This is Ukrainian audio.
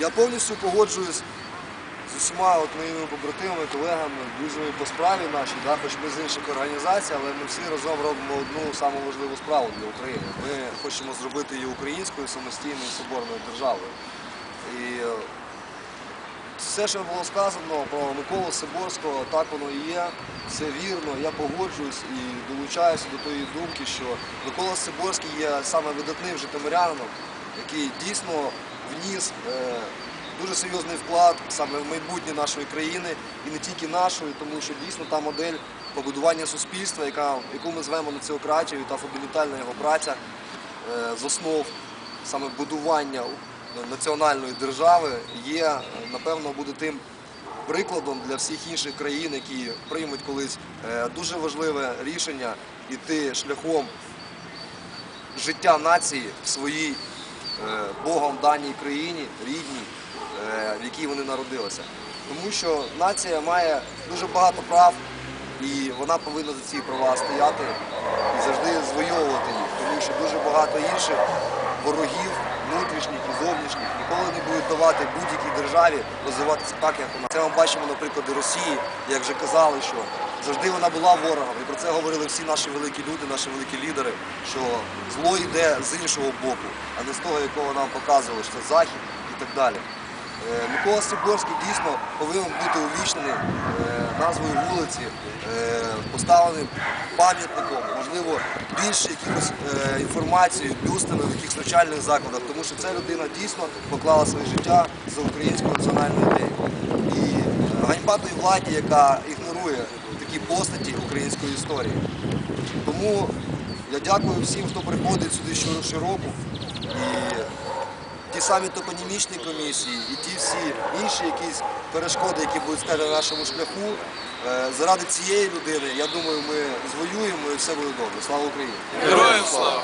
Я повністю погоджуюсь з усіма от моїми побратимами, колегами, дуже по справі нашій, да, хоч ми з інших організацій, але ми всі разом робимо одну саму важливу справу для України. Ми хочемо зробити її українською самостійною соборною державою. І е, все, що було сказано про Миколу Сиборського, так воно і є. Це вірно. Я погоджуюсь і долучаюся до тої думки, що Микола Сиборський є саме видатним житомирянином, який дійсно вніс е, дуже серйозний вклад саме в майбутнє нашої країни і не тільки нашої, тому що дійсно та модель побудування суспільства, яка, яку ми звемо націократією, та фундаментальна його праця е, з основ саме будування національної держави є, е, напевно, буде тим прикладом для всіх інших країн, які приймуть колись дуже важливе рішення іти шляхом життя нації в своїй е, Богом даній країні, рідній, е, в якій вони народилися. Тому що нація має дуже багато прав, і вона повинна за ці права стояти і завжди звоювати їх, тому що дуже багато інших ворогів, внутрішніх і зовнішніх, ніколи не будуть давати будь-якій державі розвиватися так, як вона. Це ми бачимо на прикладі Росії, як вже казали, що завжди вона була ворогом. І про це говорили всі наші великі люди, наші великі лідери, що зло йде з іншого боку, а не з того, якого нам показували, що це захід і так далі. Е, Микола Сиборський дійсно повинен бути увічнений е, назвою вулиці, е, поставленим пам'ятником, можливо, більше якихось інформації, бюстами в якихось навчальних закладах, тому що ця людина дійсно поклала своє життя за українську національну ідею. І ганьба той владі, яка ігнорує такі постаті української історії. Тому я дякую всім, хто приходить сюди що- щороку. І ті самі топонімічні комісії і ті всі інші якісь перешкоди, які будуть стати на нашому шляху. е, Заради цієї людини, я думаю, ми звоюємо і все буде добре. Слава Україні! Героям слава!